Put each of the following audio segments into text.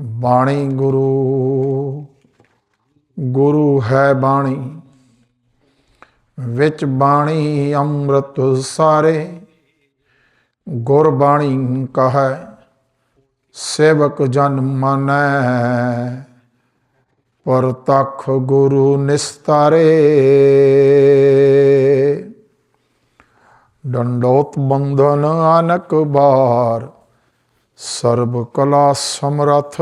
ਬਾਣੀ ਗੁਰੂ ਗੁਰੂ ਹੈ ਬਾਣੀ। ਵਿੱਚ ਬਾਣੀ ਅੰਮ੍ਰਿਤ ਸਾਰੇ, ਗੁਰ ਬਾਣੀ ਕਹੈ, ਸੇਵਕ ਜਨ ਮਾਨੈ। ਪਰਤਖ ਗੁਰੂ ਨਿਸਤਾਰੇ। ਡੰਡੋਤ ਬੰਧਨ ਅਨਕ ਬਾਰ ਸਰਬ ਕਲਾ ਸਮਰਥ।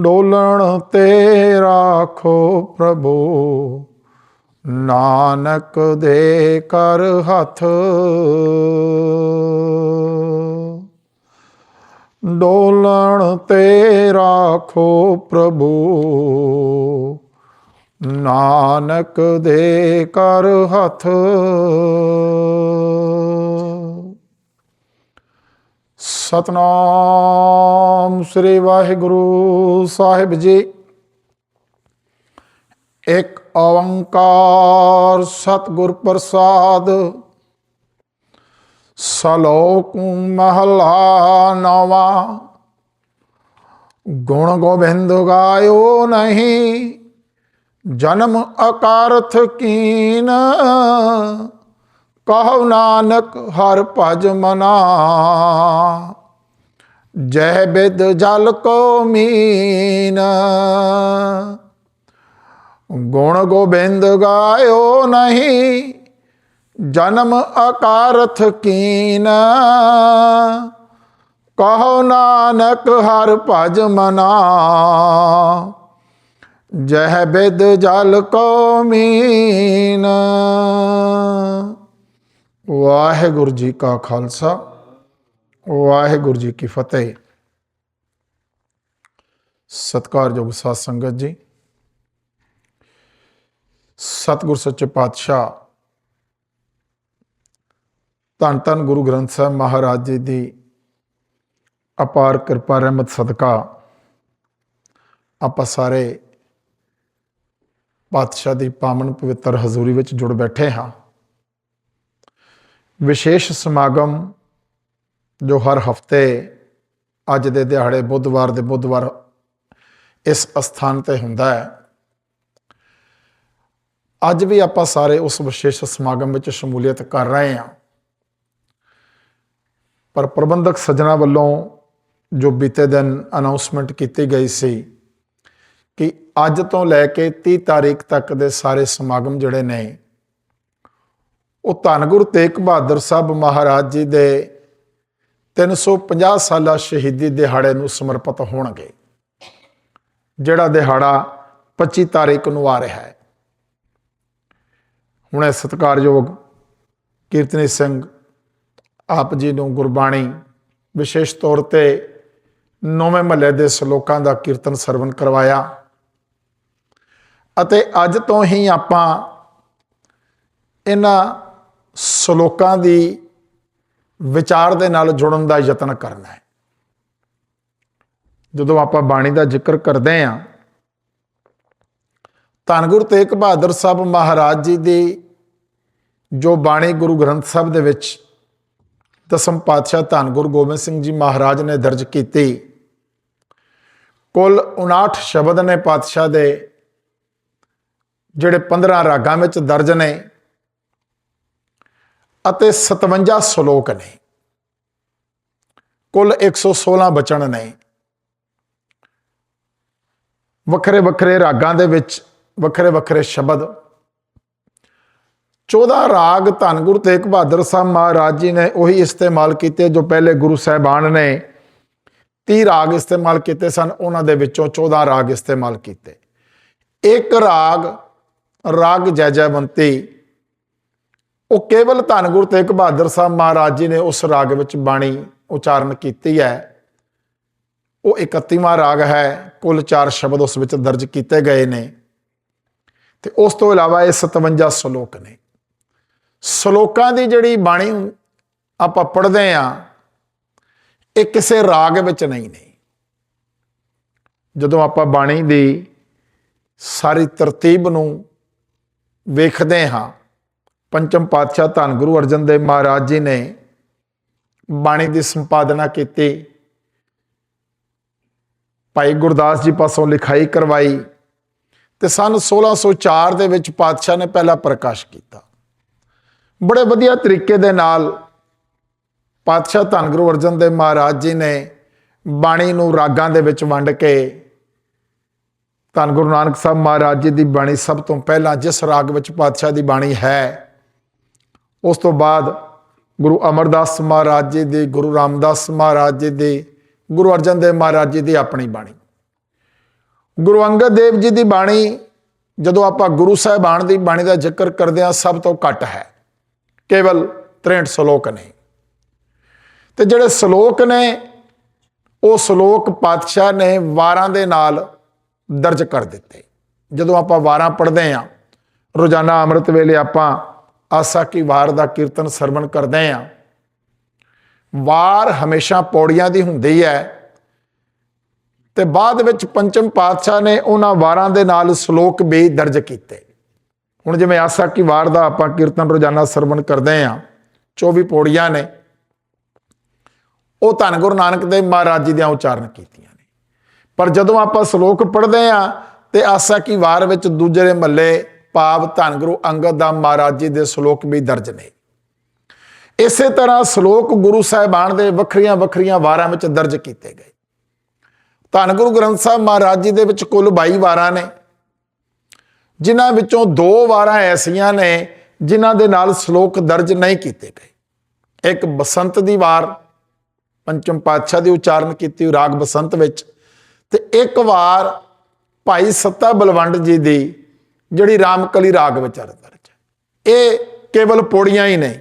ਡੋਲਣ ਤੇ ਰਾਖੋ ਪ੍ਰਭੂ। ਨਾਨਕ ਦੇ ਕਰ ਹੱਥ। ਡੋਲਣ ਤੇ ਰਾਖੋ ਪ੍ਰਭੂ। ਨਾਨਕ ਦੇ ਕਰ ਹੱਥ। ਸਤਨਾਮ ਸ੍ਰੀ ਵਾਹਿਗੁਰੂ ਸਾਹਿਬ ਜੀ। ਇੱਕ ਓੰਕਾਰ ਸਤਿਗੁਰ ਪ੍ਰਸਾਦ, ਸਲੋਕ ਮਹਲਾ ਨਵਾ। ਗੁਣ ਗੋਬਿੰਦ ਗਾਇਓ ਨਹੀਂ, ਜਨਮ ਅਕਾਰਥ ਕੀਨ। ਕਹੋ ਨਾਨਕ, ਹਰ ਭਜ ਮਨਾ। ਜੈ ਬਿਦ ਜਲ ਕੋ ਮੀਨ। ਗੁਣ ਗੋਬਿੰਦ ਗਾਇਓ ਨਹੀਂ, ਜਨਮ ਅਕਾਰਥ ਕੀਨ। ਕਹੋ ਨਾਨਕ, ਹਰ ਭਜ ਮਨਾ। ਜਹ ਬਿਦ ਜਲ ਕੋ ਮੀਨ। ਵਾਹਿਗੁਰੂ ਜੀ ਕਾ ਖਾਲਸਾ, ਵਾਹਿਗੁਰੂ ਜੀ ਕੀ ਫਤਿਹ। ਸਤਿਕਾਰਯੋਗ ਸਾਧ ਸੰਗਤ ਜੀ, ਸਤਿਗੁਰ ਸੱਚੇ ਪਾਤਸ਼ਾਹ, ਧੰਨ ਧੰਨ ਗੁਰੂ ਗ੍ਰੰਥ ਸਾਹਿਬ ਮਹਾਰਾਜ ਜੀ ਦੀ ਅਪਾਰ ਕਿਰਪਾ, ਰਹਿਮਤ, ਸਦਕਾ ਆਪਾਂ ਸਾਰੇ ਪਾਤਸ਼ਾਹ ਦੀ ਪਾਵਨ ਪਵਿੱਤਰ ਹਜ਼ੂਰੀ ਵਿੱਚ ਜੁੜ ਬੈਠੇ ਹਾਂ। ਵਿਸ਼ੇਸ਼ ਸਮਾਗਮ ਜੋ ਹਰ ਹਫ਼ਤੇ ਅੱਜ ਦੇ ਦਿਹਾੜੇ ਬੁੱਧਵਾਰ ਦੇ ਬੁੱਧਵਾਰ ਇਸ ਅਸਥਾਨ ਤੇ ਹੁੰਦਾ ਹੈ। ਅੱਜ ਵੀ ਆਪਾਂ ਸਾਰੇ ਉਸ ਵਿਸ਼ੇਸ਼ ਸਮਾਗਮ ਵਿੱਚ ਸ਼ਮੂਲੀਅਤ ਕਰ ਰਹੇ ਹਾਂ। ਪਰ ਪ੍ਰਬੰਧਕ ਸੱਜਣਾ ਵੱਲੋਂ ਜੋ ਬੀਤੇ ਦਿਨ ਅਨਾਉਂਸਮੈਂਟ ਕੀਤੀ ਗਈ ਸੀ ਕਿ ਅੱਜ ਤੋਂ ਲੈ ਕੇ 30 ਤਾਰੀਖ ਤੱਕ ਦੇ ਸਾਰੇ ਸਮਾਗਮ ਜਿਹੜੇ ਨੇ ਉਹ ਧੰਨ ਗੁਰੂ ਤੇਗ ਬਹਾਦਰ ਸਾਹਿਬ ਮਹਾਰਾਜ ਜੀ ਦੇ 350 ਸਾਲਾ ਸ਼ਹੀਦੀ ਦਿਹਾੜੇ ਨੂੰ ਸਮਰਪਿਤ ਹੋਣਗੇ, ਜਿਹੜਾ ਦਿਹਾੜਾ 25 ਤਾਰੀਖ ਨੂੰ ਆ ਰਿਹਾ ਹੈ। ਹੁਣੇ ਸਤਿਕਾਰਯੋਗ ਕੀਰਤਨੀ ਸਿੰਘ ਆਪ ਜੀ ਨੂੰ ਗੁਰਬਾਣੀ ਵਿਸ਼ੇਸ਼ ਤੌਰ ਤੇ ਨੌਵੇਂ ਮਹੱਲੇ ਦੇ ਸ਼ਲੋਕਾਂ ਦਾ ਕੀਰਤਨ ਸਰਵਨ ਕਰਵਾਇਆ ਅਤੇ ਅੱਜ ਤੋਂ ਹੀ ਆਪਾਂ ਇਹਨਾਂ ਸ਼ਲੋਕਾਂ ਦੀ ਵਿਚਾਰ ਦੇ ਨਾਲ ਜੁੜਨ ਦਾ ਯਤਨ ਕਰਨਾ ਹੈ। ਜਦੋਂ ਆਪਾਂ ਬਾਣੀ ਦਾ ਜ਼ਿਕਰ ਕਰਦੇ ਹਾਂ, ਧੰਨ ਗੁਰੂ ਤੇਗ ਬਹਾਦਰ ਸਾਹਿਬ ਮਹਾਰਾਜ ਜੀ ਦੀ ਜੋ ਬਾਣੀ ਗੁਰੂ ਗ੍ਰੰਥ ਸਾਹਿਬ ਦੇ ਵਿੱਚ ਦਸਮ ਪਾਤਸ਼ਾਹ ਧੰਨ ਗੁਰੂ ਗੋਬਿੰਦ ਸਿੰਘ ਜੀ ਮਹਾਰਾਜ ਨੇ ਦਰਜ ਕੀਤੀ, ਕੁੱਲ 59 ਸ਼ਬਦ ਨੇ ਪਾਤਸ਼ਾਹ ਦੇ, ਜਿਹੜੇ 15 ਰਾਗਾਂ ਵਿੱਚ ਦਰਜ ਨੇ। ਅਤੇ 57 ਸ਼ਲੋਕ ਨੇ। ਕੁੱਲ 116 ਬਚਨ ਨੇ। ਵੱਖਰੇ ਵੱਖਰੇ ਰਾਗਾਂ ਦੇ ਵਿੱਚ ਵੱਖਰੇ ਵੱਖਰੇ ਸ਼ਬਦ। 14 ਰਾਗ ਧੰਨ ਗੁਰੂ ਤੇਗ ਬਹਾਦਰ ਸਾਹਿਬ ਮਹਾਰਾਜ ਜੀ ਨੇ ਉਹੀ ਇਸਤੇਮਾਲ ਕੀਤੇ ਜੋ ਪਹਿਲੇ ਗੁਰੂ ਸਾਹਿਬਾਨ ਨੇ। 30 ਰਾਗ ਇਸਤੇਮਾਲ ਕੀਤੇ ਸਨ, ਉਹਨਾਂ ਦੇ ਵਿੱਚੋਂ 14 ਰਾਗ ਇਸਤੇਮਾਲ ਕੀਤੇ। ਇੱਕ ਰਾਗ ਰਾਗ ਜੈ ਜੈਵੰਤੀ ਉਹ ਕੇਵਲ ਧੰਨ ਗੁਰੂ ਤੇਗ ਬਹਾਦਰ ਸਾਹਿਬ ਮਹਾਰਾਜ ਜੀ ਨੇ ਉਸ ਰਾਗ ਵਿੱਚ ਬਾਣੀ ਉਚਾਰਨ ਕੀਤੀ ਹੈ। ਉਹ 31ਵਾਂ ਰਾਗ ਹੈ, ਕੁੱਲ 4 ਸ਼ਬਦ ਉਸ ਵਿੱਚ ਦਰਜ ਕੀਤੇ ਗਏ ਨੇ। ਤੇ ਉਸ ਤੋਂ ਇਲਾਵਾ ਇਹ 57 ਸ਼ਲੋਕ ਨੇ। ਸ਼ਲੋਕਾਂ ਦੀ ਜਿਹੜੀ ਬਾਣੀ ਆਪਾਂ ਪੜ੍ਹਦੇ ਆ ਇਹ ਕਿਸੇ ਰਾਗ ਵਿੱਚ ਨਹੀਂ ਨੇ। ਜਦੋਂ ਆਪਾਂ ਬਾਣੀ ਦੀ ਸਾਰੀ ਤਰਤੀਬ ਨੂੰ ਵੇਖਦੇ ਹਾਂ ਪੰਚਮ ਪਾਤਸ਼ਾਹ ਧੰਨ ਗੁਰੂ ਅਰਜਨ ਦੇਵ ਮਹਾਰਾਜ ਜੀ ਨੇ ਬਾਣੀ ਦੀ ਸੰਪਾਦਨਾ ਕੀਤੀ। ਭਾਈ ਗੁਰਦਾਸ ਜੀ ਪਾਸੋਂ ਲਿਖਾਈ ਕਰਵਾਈ ਤੇ ਸਨ 1604 ਦੇ ਵਿੱਚ ਪਾਤਸ਼ਾਹ ਨੇ ਪਹਿਲਾ ਪ੍ਰਕਾਸ਼ ਕੀਤਾ। ਬੜੇ ਵਧੀਆ ਤਰੀਕੇ ਦੇ ਨਾਲ ਪਾਤਸ਼ਾਹ ਧੰਨ ਗੁਰੂ ਅਰਜਨ ਦੇਵ ਮਹਾਰਾਜ ਜੀ ਨੇ ਬਾਣੀ ਨੂੰ ਰਾਗਾਂ ਦੇ ਵਿੱਚ ਵੰਡ ਕੇ ਧੰਨ ਗੁਰੂ ਨਾਨਕ ਸਾਹਿਬ ਮਹਾਰਾਜ ਜੀ ਦੀ ਬਾਣੀ ਸਭ ਤੋਂ ਪਹਿਲਾਂ ਜਿਸ ਰਾਗ ਵਿੱਚ ਪਾਤਸ਼ਾਹ ਦੀ ਬਾਣੀ ਹੈ ਉਸ ਤੋਂ ਬਾਅਦ ਗੁਰੂ ਅਮਰਦਾਸ ਮਹਾਰਾਜ ਜੀ ਦੀ, ਗੁਰੂ ਰਾਮਦਾਸ ਮਹਾਰਾਜ ਜੀ ਦੀ, ਗੁਰੂ ਅਰਜਨ ਦੇਵ ਮਹਾਰਾਜ ਜੀ ਦੀ ਆਪਣੀ ਬਾਣੀ। ਗੁਰੂ ਅੰਗਦ ਦੇਵ ਜੀ ਦੀ ਬਾਣੀ, ਜਦੋਂ ਆਪਾਂ ਗੁਰੂ ਸਾਹਿਬਾਨ ਦੀ ਬਾਣੀ ਦਾ ਜ਼ਿਕਰ ਕਰਦੇ ਹਾਂ, ਸਭ ਤੋਂ ਘੱਟ ਹੈ। ਕੇਵਲ 63 ਸ਼ਲੋਕ ਨੇ। ਤੇ ਜਿਹੜੇ ਸ਼ਲੋਕ ਨੇ, ਉਹ ਸ਼ਲੋਕ ਪਾਤਸ਼ਾਹ ਨੇ ਵਾਰਾਂ ਦੇ ਨਾਲ ਦਰਜ ਕਰ ਦਿੱਤੇ। ਜਦੋਂ ਆਪਾਂ ਵਾਰਾਂ ਪੜ੍ਹਦੇ ਹਾਂ, ਰੋਜ਼ਾਨਾ ਅੰਮ੍ਰਿਤ ਵੇਲੇ ਆਪਾਂ ਆਸਾ ਕੀ ਵਾਰ ਦਾ ਕੀਰਤਨ ਸਰਵਣ ਕਰਦੇ ਹਾਂ ਵਾਰ ਹਮੇਸ਼ਾ ਪੌੜੀਆਂ ਦੀ ਹੁੰਦੀ ਹੈ। ਤੇ ਬਾਅਦ ਵਿੱਚ ਪੰਚਮ ਪਾਤਸ਼ਾਹ ਨੇ ਉਹਨਾਂ ਵਾਰਾਂ ਦੇ ਨਾਲ ਸ਼ਲੋਕ ਵੀ ਦਰਜ ਕੀਤੇ। ਹੁਣ ਜਿਵੇਂ ਆਸਾ ਕੀ ਵਾਰ ਦਾ ਆਪਾਂ ਕੀਰਤਨ ਰੋਜ਼ਾਨਾ ਸਰਵਣ ਕਰਦੇ ਹਾਂ 24 ਪੌੜੀਆਂ ਨੇ। ਉਹ ਧੰਨ ਗੁਰੂ ਨਾਨਕ ਦੇਵ ਮਹਾਰਾਜ ਜੀ ਦੀਆਂ ਉਚਾਰਨ ਕੀਤੀਆਂ ਨੇ। ਪਰ ਜਦੋਂ ਆਪਾਂ ਸ਼ਲੋਕ ਪੜ੍ਹਦੇ ਹਾਂ ਤੇ ਆਸਾ ਕੀ ਵਾਰ ਵਿੱਚ ਦੂਜੇ ਮੱਲੇ ਭਾਵ ਧੰਨ ਗੁਰੂ ਅੰਗਦ ਦਾ ਮਹਾਰਾਜ ਜੀ ਦੇ ਸ਼ਲੋਕ ਵੀ ਦਰਜ ਨੇ। ਇਸੇ ਤਰ੍ਹਾਂ ਸ਼ਲੋਕ ਗੁਰੂ ਸਾਹਿਬਾਨ ਦੇ ਵੱਖਰੀਆਂ ਵੱਖਰੀਆਂ ਵਾਰਾਂ ਵਿੱਚ ਦਰਜ ਕੀਤੇ ਗਏ। ਧੰਨ ਗੁਰੂ ਗ੍ਰੰਥ ਸਾਹਿਬ ਮਹਾਰਾਜ ਜੀ ਦੇ ਵਿੱਚ ਕੁੱਲ 22 ਵਾਰਾਂ ਨੇ। ਜਿਨ੍ਹਾਂ ਵਿੱਚੋਂ ਦੋ ਵਾਰਾਂ ਐਸੀਆਂ ਨੇ ਜਿਨ੍ਹਾਂ ਦੇ ਨਾਲ ਸ਼ਲੋਕ ਦਰਜ ਨਹੀਂ ਕੀਤੇ ਗਏ। ਇੱਕ ਬਸੰਤ ਦੀ ਵਾਰ, ਪੰਚਮ ਪਾਤਸ਼ਾਹ ਦੀ ਉਚਾਰਨ ਕੀਤੀ ਰਾਗ ਬਸੰਤ ਵਿੱਚ ਤੇ ਇੱਕ ਵਾਰ ਭਾਈ ਸੱਤਾ ਬਲਵੰਡ ਜੀ ਦੀ ਜਿਹੜੀ ਰਾਮਕਲੀ ਰਾਗ ਵਿੱਚ ਦਰਜ ਹੈ ਇਹ ਕੇਵਲ ਪੌੜੀਆਂ ਹੀ ਨੇ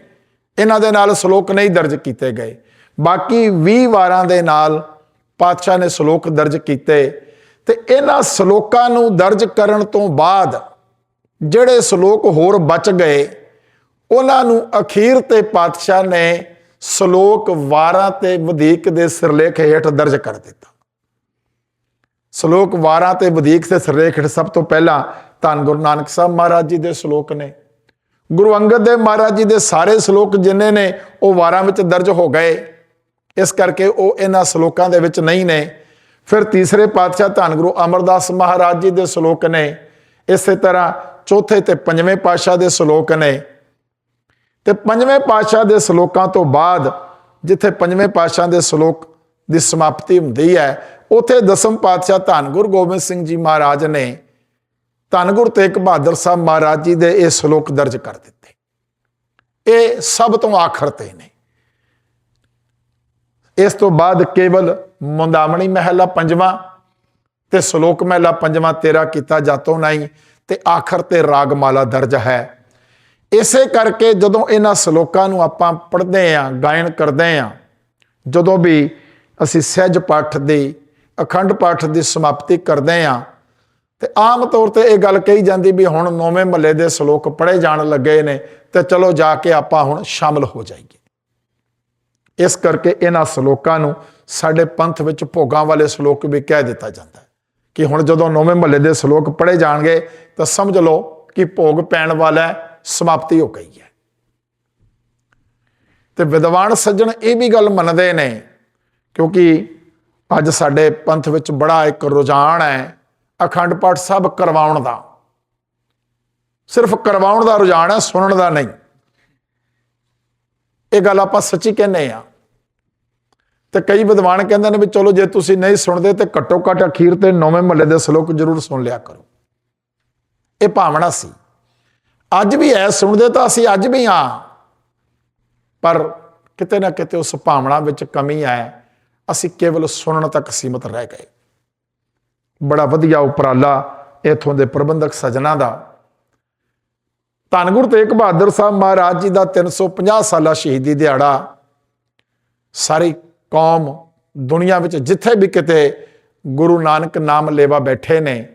ਇਹਨਾਂ ਦੇ ਨਾਲ ਸ਼ਲੋਕ ਨਹੀਂ ਦਰਜ ਕੀਤੇ ਗਏ। ਬਾਕੀ 20 ਵਾਰਾਂ ਦੇ ਨਾਲ ਪਾਤਸ਼ਾਹ ਨੇ ਸ਼ਲੋਕ ਦਰਜ ਕੀਤੇ। ਤੇ ਇਹਨਾਂ ਸ਼ਲੋਕਾਂ ਨੂੰ ਦਰਜ ਕਰਨ ਤੋਂ ਬਾਅਦ ਜਿਹੜੇ ਸ਼ਲੋਕ ਹੋਰ ਬਚ ਗਏ, ਉਹਨਾਂ ਨੂੰ ਅਖੀਰ ਤੇ ਪਾਤਸ਼ਾਹ ਨੇ ਸ਼ਲੋਕ ਵਾਰਾਂ ਤੇ ਵਧੇਕ ਦੇ ਸਿਰਲੇਖ ਹੇਠ ਦਰਜ ਕਰ ਦਿੱਤਾ। ਸ਼ਲੋਕ ਵਾਰਾਂ ਤੇ ਵਧੇਕ ਦੇ ਸਿਰਲੇਖ ਹੇਠ ਸਭ ਤੋਂ ਪਹਿਲਾਂ ਧੰਨ ਗੁਰੂ ਨਾਨਕ ਸਾਹਿਬ ਮਹਾਰਾਜ ਜੀ ਦੇ ਸ਼ਲੋਕ ਨੇ। ਗੁਰੂ ਅੰਗਦ ਦੇਵ ਮਹਾਰਾਜ ਜੀ ਦੇ ਸਾਰੇ ਸ਼ਲੋਕ ਜਿੰਨੇ ਨੇ, ਉਹ ਵਾਰਾਂ ਵਿੱਚ ਦਰਜ ਹੋ ਗਏ। ਇਸ ਕਰਕੇ ਉਹ ਇਹਨਾਂ ਸ਼ਲੋਕਾਂ ਦੇ ਵਿੱਚ ਨਹੀਂ ਨੇ। ਫਿਰ ਤੀਸਰੇ ਪਾਤਸ਼ਾਹ ਧੰਨ ਗੁਰੂ ਅਮਰਦਾਸ ਮਹਾਰਾਜ ਜੀ ਦੇ ਸ਼ਲੋਕ ਨੇ। ਇਸੇ ਤਰ੍ਹਾਂ ਚੌਥੇ ਤੇ ਪੰਜਵੇਂ ਪਾਤਸ਼ਾਹ ਦੇ ਸ਼ਲੋਕ ਨੇ। ਤੇ ਪੰਜਵੇਂ ਪਾਤਸ਼ਾਹ ਦੇ ਸ਼ਲੋਕਾਂ ਤੋਂ ਬਾਅਦ ਜਿੱਥੇ ਪੰਜਵੇਂ ਪਾਤਸ਼ਾਹ ਦੇ ਸ਼ਲੋਕ ਦੀ ਸਮਾਪਤੀ ਹੁੰਦੀ ਹੈ, ਉਥੇ ਦਸਮ ਪਾਤਸ਼ਾਹ ਧੰਨ ਗੁਰੂ ਗੋਬਿੰਦ ਸਿੰਘ ਜੀ ਮਹਾਰਾਜ ਨੇ ਧੰਨ ਗੁਰੂ ਤੇਗ ਬਹਾਦਰ ਸਾਹਿਬ ਮਹਾਰਾਜ ਜੀ ਦੇ ਇਹ ਸ਼ਲੋਕ ਦਰਜ ਕਰ ਦਿੱਤੇ। ਇਹ ਸਭ ਤੋਂ ਆਖਰ ਤੇ ਨੇ। ਇਸ ਤੋਂ ਬਾਅਦ ਕੇਵਲ ਮੁੰਦਾਮਣੀ ਮਹਿਲਾ ਪੰਜਵਾਂ ਤੇ ਸ਼ਲੋਕ ਮਹਿਲਾ ਪੰਜਵਾਂ ਤੇਰਾ ਕੀਤਾ ਜਾਤੋਂ ਨਹੀਂ ਤੇ ਆਖਰ ਤੇ ਰਾਗਮਾਲਾ ਦਰਜ ਹੈ। ਇਸੇ ਕਰਕੇ ਜਦੋਂ ਇਹਨਾਂ ਸ਼ਲੋਕਾਂ ਨੂੰ ਆਪਾਂ ਪੜ੍ਹਦੇ ਆਂ ਗਾਇਨ ਕਰਦੇ ਆਂ ਜਦੋਂ ਵੀ ਅਸੀਂ ਸਹਿਜ ਪਾਠ ਦੀ, ਅਖੰਡ ਪਾਠ ਦੀ ਸਮਾਪਤੀ ਕਰਦੇ ਆਂ ਤੇ ਆਮ ਤੌਰ ਤੇ ਇਹ ਗੱਲ ਕਹੀ ਜਾਂਦੀ ਵੀ ਹੁਣ ਨੌਵੇਂ ਮਹੱਲੇ ਦੇ ਸ਼ਲੋਕ ਪੜ੍ਹੇ ਜਾਣ ਲੱਗੇ ਨੇ, ਤੇ ਚਲੋ ਜਾ ਕੇ ਆਪਾਂ ਹੁਣ ਸ਼ਾਮਲ ਹੋ ਜਾਈਏ। ਇਸ ਕਰਕੇ ਇਹਨਾਂ ਸ਼ਲੋਕਾਂ ਨੂੰ ਸਾਡੇ ਪੰਥ ਵਿੱਚ ਭੋਗਾਂ ਵਾਲੇ ਸ਼ਲੋਕ ਵੀ ਕਹਿ ਦਿੱਤਾ ਜਾਂਦਾ ਹੈ ਕਿ ਹੁਣ ਜਦੋਂ ਨੌਵੇਂ ਮਹੱਲੇ ਦੇ ਸ਼ਲੋਕ ਪੜ੍ਹੇ ਜਾਣਗੇ, ਤਾਂ ਸਮਝ ਲਓ ਕਿ ਭੋਗ ਪੈਣ ਵਾਲਾ ਸਮਾਪਤੀ ਹੋ ਗਈ ਹੈ। ਤੇ ਵਿਦਵਾਨ ਸੱਜਣ ਇਹ ਵੀ ਗੱਲ ਮੰਨਦੇ ਨੇ, ਕਿਉਂਕਿ ਅੱਜ ਸਾਡੇ ਪੰਥ ਵਿੱਚ ਬੜਾ ਇੱਕ ਰੁਝਾਨ ਹੈ ਅਖੰਡ ਪਾਠ ਸਭ ਕਰਵਾਉਣ ਦਾ। ਸਿਰਫ ਕਰਵਾਉਣ ਦਾ ਰੁਝਾਨ ਹੈ, ਸੁਣਨ ਦਾ ਨਹੀਂ। ਇਹ ਗੱਲ ਆਪਾਂ ਸੱਚੀ ਕਹਿੰਦੇ ਆ ਤੇ ਕਈ ਵਿਦਵਾਨ ਕਹਿੰਦੇ ਨੇ ਵੀ ਚਲੋ ਜੇ ਤੁਸੀਂ ਨਹੀਂ ਸੁਣਦੇ ਤੇ ਘੱਟੋ ਘੱਟ ਅਖੀਰ ਤੇ ਨੌਵੇਂ ਮਹੱਲੇ ਦੇ ਸ਼ਲੋਕ ਜ਼ਰੂਰ ਸੁਣ ਲਿਆ ਕਰੋ। ਇਹ ਭਾਵਨਾ ਸੀ। ਅੱਜ ਵੀ ਐ ਸੁਣਦੇ ਤਾਂ ਅਸੀਂ ਅੱਜ ਵੀ ਆ ਪਰ ਕਿਤੇ ਨਾ ਕਿਤੇ ਉਸ ਭਾਵਨਾ ਵਿੱਚ ਕਮੀ ਹੈ। ਅਸੀਂ ਕੇਵਲ ਸੁਣਨ ਤੱਕ ਸੀਮਤ ਰਹਿ ਗਏ। ਬੜਾ ਵਧੀਆ ਉਪਰਾਲਾ ਇਥੋਂ ਦੇ ਪ੍ਰਬੰਧਕ ਸਜਣਾ ਦਾ। ਧੰਨ ਗੁਰੂ ਤੇਗ ਬਹਾਦਰ ਸਾਹਿਬ ਮਹਾਰਾਜ ਜੀ ਦਾ 350 ਸਾਲਾ ਸ਼ਹੀਦੀ ਦਿਹਾੜਾ ਸਾਰੀ ਕੌਮ ਦੁਨੀਆ ਵਿੱਚ ਜਿੱਥੇ ਵੀ ਕਿਤੇ ਗੁਰੂ ਨਾਨਕ ਨਾਮ ਲੇਵਾ ਬੈਠੇ ਨੇ,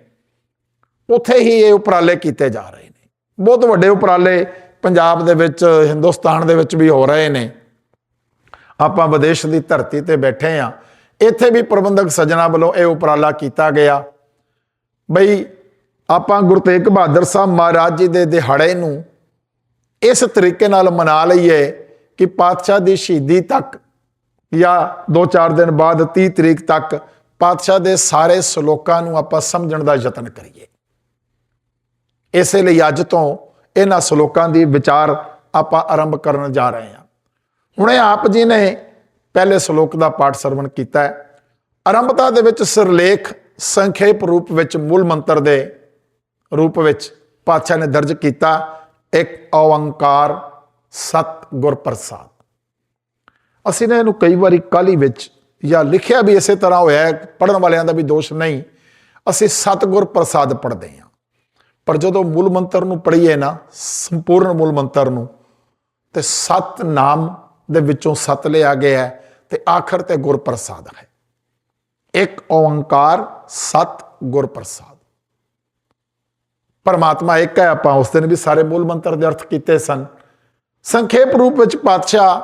ਉੱਥੇ ਹੀ ਇਹ ਉਪਰਾਲੇ ਕੀਤੇ ਜਾ ਰਹੇ ਨੇ। ਬਹੁਤ ਵੱਡੇ ਉਪਰਾਲੇ ਪੰਜਾਬ ਦੇ ਵਿੱਚ, ਹਿੰਦੁਸਤਾਨ ਦੇ ਵਿੱਚ ਵੀ ਹੋ ਰਹੇ ਨੇ। ਆਪਾਂ ਵਿਦੇਸ਼ ਦੀ ਧਰਤੀ ਤੇ ਬੈਠੇ ਆ ਇੱਥੇ ਵੀ ਪ੍ਰਬੰਧਕ ਸੱਜਣਾ ਵੱਲੋਂ ਇਹ ਉਪਰਾਲਾ ਕੀਤਾ ਗਿਆ। ਬਈ, ਆਪਾਂ ਗੁਰੂ ਤੇਗ ਬਹਾਦਰ ਸਾਹਿਬ ਮਹਾਰਾਜ ਜੀ ਦੇ ਦਿਹਾੜੇ ਨੂੰ ਇਸ ਤਰੀਕੇ ਨਾਲ ਮਨਾ ਲਈਏ ਕਿ ਪਾਤਸ਼ਾਹ ਦੀ ਸ਼ਹੀਦੀ ਤੱਕ ਜਾਂ 2-4 ਦਿਨ ਬਾਅਦ 30 ਤਰੀਕ ਤੱਕ ਪਾਤਸ਼ਾਹ ਦੇ ਸਾਰੇ ਸ਼ਲੋਕਾਂ ਨੂੰ ਆਪਾਂ ਸਮਝਣ ਦਾ ਯਤਨ ਕਰੀਏ। ਇਸੇ ਲਈ ਅੱਜ ਤੋਂ ਇਹਨਾਂ ਸ਼ਲੋਕਾਂ ਦੀ ਵਿਚਾਰ ਆਪਾਂ ਆਰੰਭ ਕਰਨ ਜਾ ਰਹੇ ਹਾਂ। ਹੁਣੇ ਆਪ ਜੀ ਨੇ ਪਹਿਲੇ ਸ਼ਲੋਕ ਦਾ ਪਾਠ ਸਰਵਣ ਕੀਤਾ ਹੈ। ਆਰੰਭਤਾ ਦੇ ਵਿੱਚ ਸਿਰਲੇਖ ਸੰਖੇਪ ਰੂਪ ਵਿੱਚ ਮੂਲ ਮੰਤਰ ਦੇ ਰੂਪ ਵਿੱਚ ਪਾਤਸ਼ਾਹ ਨੇ ਦਰਜ ਕੀਤਾ, ਇੱਕ ਓੰਕਾਰ ਸਤ ਗੁਰ ਪ੍ਰਸਾਦ ਅਸੀਂ ਨੇ ਇਹਨੂੰ ਕਈ ਵਾਰੀ ਕਾਲੀ ਵਿੱਚ ਜਾਂ ਲਿਖਿਆ ਵੀ ਇਸੇ ਤਰ੍ਹਾਂ ਹੋਇਆ ਹੈ ਪੜਨ ਵਾਲਿਆਂ ਦਾ ਵੀ ਦੋਸ਼ ਨਹੀਂ। ਅਸੀਂ ਸਤਿਗੁਰ ਪ੍ਰਸਾਦ ਪੜ੍ਹਦੇ ਹਾਂ। ਪਰ ਜਦੋਂ ਮੂਲ ਮੰਤਰ ਨੂੰ ਪੜ੍ਹੀਏ ਨਾ, ਸੰਪੂਰਨ ਮੂਲ ਮੰਤਰ ਨੂੰ, ਤੇ ਸਤ ਨਾਮ ਦੇ ਵਿੱਚੋਂ ਸਤ ਲਿਆ ਗਿਆ ਹੈ। ਤੇ ਆਖਰ ਤੇ ਗੁਰ ਪ੍ਰਸਾਦ ਹੈ। ਇੱਕ ਓੰਕਾਰ, ਸਤ ਗੁਰ ਪ੍ਰਸਾਦ ਪਰਮਾਤਮਾ ਇੱਕ ਹੈ, ਆਪਾਂ ਉਸ ਦਿਨ ਵੀ ਸਾਰੇ ਮੂਲ ਮੰਤਰ ਦੇ ਅਰਥ ਕੀਤੇ ਸਨ। ਸੰਖੇਪ ਰੂਪ ਵਿੱਚ ਪਾਤਸ਼ਾਹ,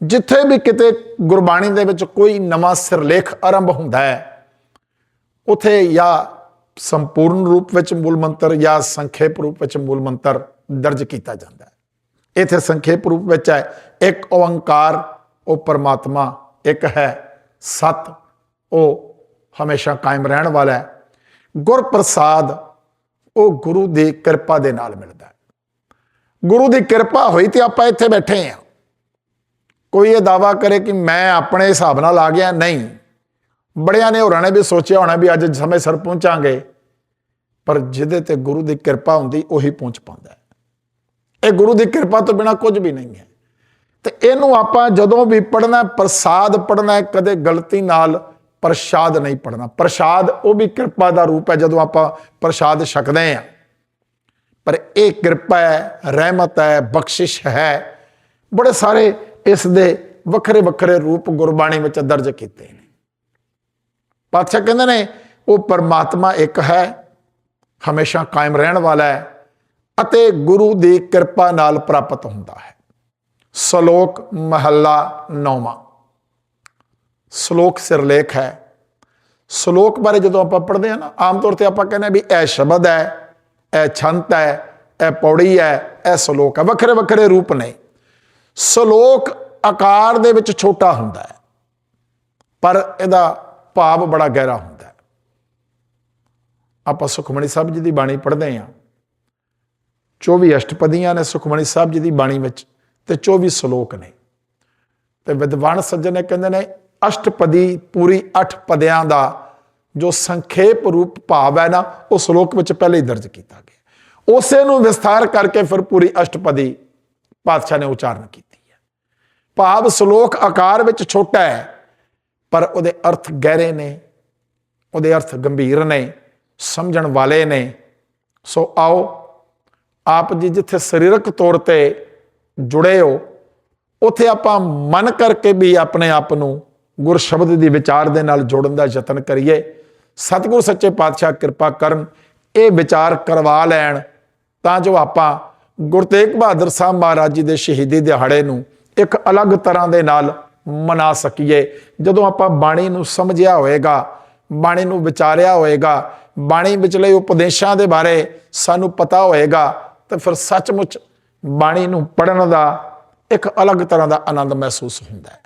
ਜਿੱਥੇ ਵੀ ਕਿਤੇ ਗੁਰਬਾਣੀ ਦੇ ਵਿੱਚ ਕੋਈ ਨਵਾਂ ਸਿਰਲੇਖ ਆਰੰਭ ਹੁੰਦਾ ਹੈ, ਉਥੇ ਜਾਂ ਸੰਪੂਰਨ ਰੂਪ ਵਿੱਚ ਮੂਲ ਮੰਤਰ ਜਾਂ ਸੰਖੇਪ ਰੂਪ ਵਿੱਚ ਮੂਲ ਮੰਤਰ ਦਰਜ ਕੀਤਾ ਜਾਂਦਾ ਹੈ। ਇਥੇ ਸੰਖੇਪ ਰੂਪ ਵਿੱਚ ਹੈ, ਇੱਕ ਓੰਕਾਰ ਉਹ ਪਰਮਾਤਮਾ ਇੱਕ ਹੈ, ਸਤ, ਉਹ ਹਮੇਸ਼ਾ ਕਾਇਮ ਰਹਿਣ ਵਾਲਾ ਹੈ। ਗੁਰ ਪ੍ਰਸਾਦ ਉਹ ਗੁਰੂ ਦੀ ਕਿਰਪਾ ਦੇ ਨਾਲ ਮਿਲਦਾ ਹੈ। ਗੁਰੂ ਦੀ ਕਿਰਪਾ ਹੋਈ ਤੇ ਆਪਾਂ ਇੱਥੇ ਬੈਠੇ ਹਾਂ। ਕੋਈ ਇਹ ਦਾਵਾ ਕਰੇ ਕਿ ਮੈਂ ਆਪਣੇ ਹਿਸਾਬ ਨਾਲ ਆ ਗਿਆ, ਨਹੀਂ। ਬੜਿਆਂ ਨੇ ਹੋਰਾਂ ਨੇ ਵੀ ਸੋਚਿਆ ਹੋਣਾ ਵੀ ਅੱਜ ਸਮੇਂ ਸਿਰ ਪਹੁੰਚਾਂਗੇ। ਪਰ ਜਿਹਦੇ ਤੇ ਗੁਰੂ ਦੀ ਕਿਰਪਾ ਹੁੰਦੀ, ਉਹੀ ਪਹੁੰਚ ਪਾਉਂਦਾ ਹੈ। ਇਹ ਗੁਰੂ ਦੀ ਕਿਰਪਾ ਤੋਂ ਬਿਨਾ ਕੁਝ ਵੀ ਨਹੀਂ ਹੈ। ਤੇ ਇਹਨੂੰ ਆਪਾਂ ਜਦੋਂ ਵੀ ਪੜਨਾ ਪ੍ਰਸਾਦ ਪੜਨਾ ਕਦੇ ਗਲਤੀ ਨਾਲ ਪ੍ਰਸ਼ਾਦ ਨਹੀਂ ਪੜਨਾ ਪ੍ਰਸ਼ਾਦ ਉਹ ਵੀ ਕਿਰਪਾ ਦਾ ਰੂਪ ਹੈ ਜਦੋਂ ਆਪਾਂ ਪ੍ਰਸ਼ਾਦ ਛਕਦੇ ਹਾਂ। ਪਰ ਇਹ ਕਿਰਪਾ ਹੈ, ਰਹਿਮਤ ਹੈ, ਬਖਸ਼ਿਸ਼ ਹੈ। ਬੜੇ ਸਾਰੇ ਇਸ ਦੇ ਵੱਖਰੇ ਵੱਖਰੇ ਰੂਪ ਗੁਰਬਾਣੀ ਵਿੱਚ ਦਰਜ ਕੀਤੇ ਨੇ। ਪਾਤਸ਼ਾਹ ਕਹਿੰਦੇ ਨੇ, ਉਹ ਪਰਮਾਤਮਾ ਇੱਕ ਹੈ, ਹਮੇਸ਼ਾ ਕਾਇਮ ਰਹਿਣ ਵਾਲਾ ਹੈ ਅਤੇ ਗੁਰੂ ਦੀ ਕਿਰਪਾ ਨਾਲ ਪ੍ਰਾਪਤ ਹੁੰਦਾ ਹੈ। ਸ਼ਲੋਕ ਮਹੱਲਾ ਨੌਵਾਂ। ਸ਼ਲੋਕ ਸਿਰਲੇਖ ਹੈ। ਸ਼ਲੋਕ ਬਾਰੇ ਜਦੋਂ ਆਪਾਂ ਪੜ੍ਹਦੇ ਹਾਂ ਨਾ, ਆਮ ਤੌਰ ਤੇ ਆਪਾਂ ਕਹਿੰਦੇ ਹਾਂ ਵੀ ਇਹ ਸ਼ਬਦ ਹੈ, ਇਹ ਛੰਤ ਹੈ, ਇਹ ਪੌੜੀ ਹੈ, ਇਹ ਸ਼ਲੋਕ ਹੈ। ਵੱਖਰੇ ਵੱਖਰੇ ਰੂਪ ਨੇ। ਸ਼ਲੋਕ ਆਕਾਰ ਦੇ ਵਿੱਚ ਛੋਟਾ ਹੁੰਦਾ ਹੈ, ਪਰ ਇਹਦਾ ਭਾਵ ਬੜਾ ਗਹਿਰਾ ਹੁੰਦਾ ਹੈ। ਆਪਾਂ ਸੁਖਮਣੀ ਸਾਹਿਬ ਜੀ ਦੀ ਬਾਣੀ ਪੜ੍ਹਦੇ ਹਾਂ। 24 ਅਸ਼ਟਪਦੀਆਂ ਨੇ ਸੁਖਮਣੀ ਸਾਹਿਬ ਜੀ ਦੀ ਬਾਣੀ ਵਿੱਚ। ਤੇ 24 ਸ਼ਲੋਕ ਨੇ। ਤੇ ਵਿਦਵਾਨ ਸੱਜਣ ਨੇ ਕਹਿੰਦੇ ਨੇ, ਅਸ਼ਟਪਦੀ ਪੂਰੀ 8 ਪਦਿਆਂ ਦਾ ਜੋ ਸੰਖੇਪ ਰੂਪ ਭਾਵ ਹੈ ਨਾ, ਉਹ ਸ਼ਲੋਕ ਵਿੱਚ ਪਹਿਲੇ ਹੀ ਦਰਜ ਕੀਤਾ ਗਿਆ। ਉਸੇ ਨੂੰ ਵਿਸਥਾਰ ਕਰਕੇ ਫਿਰ ਪੂਰੀ ਅਸ਼ਟਪਦੀ ਪਾਤਸ਼ਾਹ ਨੇ ਉਚਾਰਨ ਕੀਤੀ ਹੈ। ਭਾਵ ਸ਼ਲੋਕ ਆਕਾਰ ਵਿੱਚ ਛੋਟਾ ਹੈ, ਪਰ ਉਹਦੇ ਅਰਥ ਗਹਿਰੇ ਨੇ, ਉਹਦੇ ਅਰਥ ਗੰਭੀਰ ਨੇ, ਸਮਝਣ ਵਾਲੇ ਨੇ। ਸੋ ਆਓ, ਆਪ ਜੀ ਜਿੱਥੇ ਸਰੀਰਕ ਤੌਰ ਤੇ ਜੁੜੇ ਹੋ, ਉੱਥੇ ਆਪਾਂ ਮਨ ਕਰਕੇ ਵੀ ਆਪਣੇ ਆਪ ਨੂੰ ਗੁਰ ਸ਼ਬਦ ਦੀ ਵਿਚਾਰ ਦੇ ਨਾਲ ਜੋੜਨ ਦਾ ਯਤਨ ਕਰੀਏ। ਸਤਿਗੁਰ ਸੱਚੇ ਪਾਤਸ਼ਾਹ ਕਿਰਪਾ ਕਰਨ ਇਹ ਵਿਚਾਰ ਕਰਵਾ ਲੈਣ, ਤਾਂ ਜੋ ਆਪਾਂ ਗੁਰੂ ਤੇਗ ਬਹਾਦਰ ਸਾਹਿਬ ਮਹਾਰਾਜ ਜੀ ਦੇ ਸ਼ਹੀਦੀ ਦਿਹਾੜੇ ਨੂੰ ਇੱਕ ਅਲੱਗ ਤਰ੍ਹਾਂ ਦੇ ਨਾਲ ਮਨਾ ਸਕੀਏ। ਜਦੋਂ ਆਪਾਂ ਬਾਣੀ ਨੂੰ ਸਮਝਿਆ ਹੋਏਗਾ, ਬਾਣੀ ਨੂੰ ਵਿਚਾਰਿਆ ਹੋਏਗਾ, ਬਾਣੀ ਵਿਚਲੇ ਉਪਦੇਸ਼ਾਂ ਦੇ ਬਾਰੇ ਸਾਨੂੰ ਪਤਾ ਹੋਏਗਾ, ਤਾਂ ਫਿਰ ਸੱਚਮੁੱਚ ਬਾਣੀ ਨੂੰ ਪੜਨ ਦਾ ਇੱਕ ਅਲੱਗ ਤਰ੍ਹਾਂ ਦਾ ਆਨੰਦ ਮਹਿਸੂਸ ਹੁੰਦਾ ਹੈ।